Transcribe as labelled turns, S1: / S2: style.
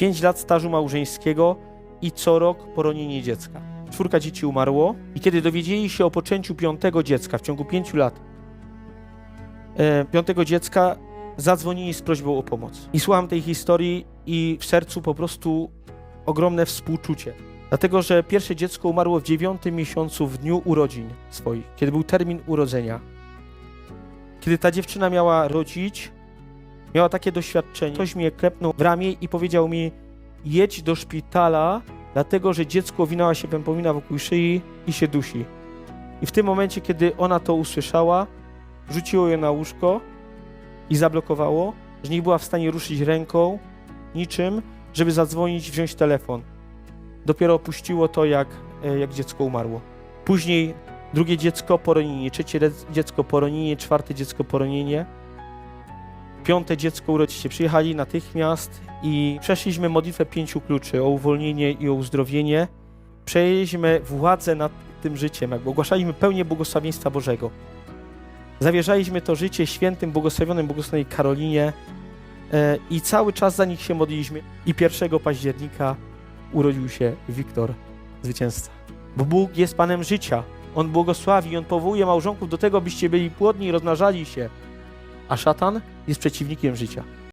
S1: 5 lat stażu małżeńskiego i co rok poronienie dziecka. Czwórka dzieci umarło i kiedy dowiedzieli się o poczęciu piątego dziecka w ciągu pięciu lat, e, piątego dziecka, zadzwonili z prośbą o pomoc. I słucham tej historii i w sercu po prostu ogromne współczucie. Dlatego, że pierwsze dziecko umarło w dziewiątym miesiącu w dniu urodzin swoich, kiedy był termin urodzenia. Kiedy ta dziewczyna miała rodzić, miała takie doświadczenie. Ktoś mnie klepnął w ramię i powiedział mi: jedź do szpitala, dlatego że dziecko owinęła się pępowina wokół szyi i się dusi. I w tym momencie, kiedy ona to usłyszała, rzuciło ją na łóżko i zablokowało, że nie była w stanie ruszyć ręką, niczym, żeby zadzwonić, wziąć telefon. Dopiero opuściło to, jak, e, jak dziecko umarło. Później drugie dziecko poronienie, trzecie dziecko poronienie, czwarte dziecko poronienie, piąte dziecko urodzicie. Przyjechali natychmiast i przeszliśmy modlitwę pięciu kluczy o uwolnienie i o uzdrowienie. Przejęliśmy władzę nad tym życiem, jakby ogłaszaliśmy pełnię błogosławieństwa Bożego. Zawierzaliśmy to życie świętym, błogosławionym, błogosławionej Karolinie e, i cały czas za nich się modliliśmy. I 1 października urodził się Wiktor, zwycięzca. Bo Bóg jest Panem życia. On błogosławi, On powołuje małżonków do tego, byście byli płodni i rozmnażali się. A szatan jest przeciwnikiem życia.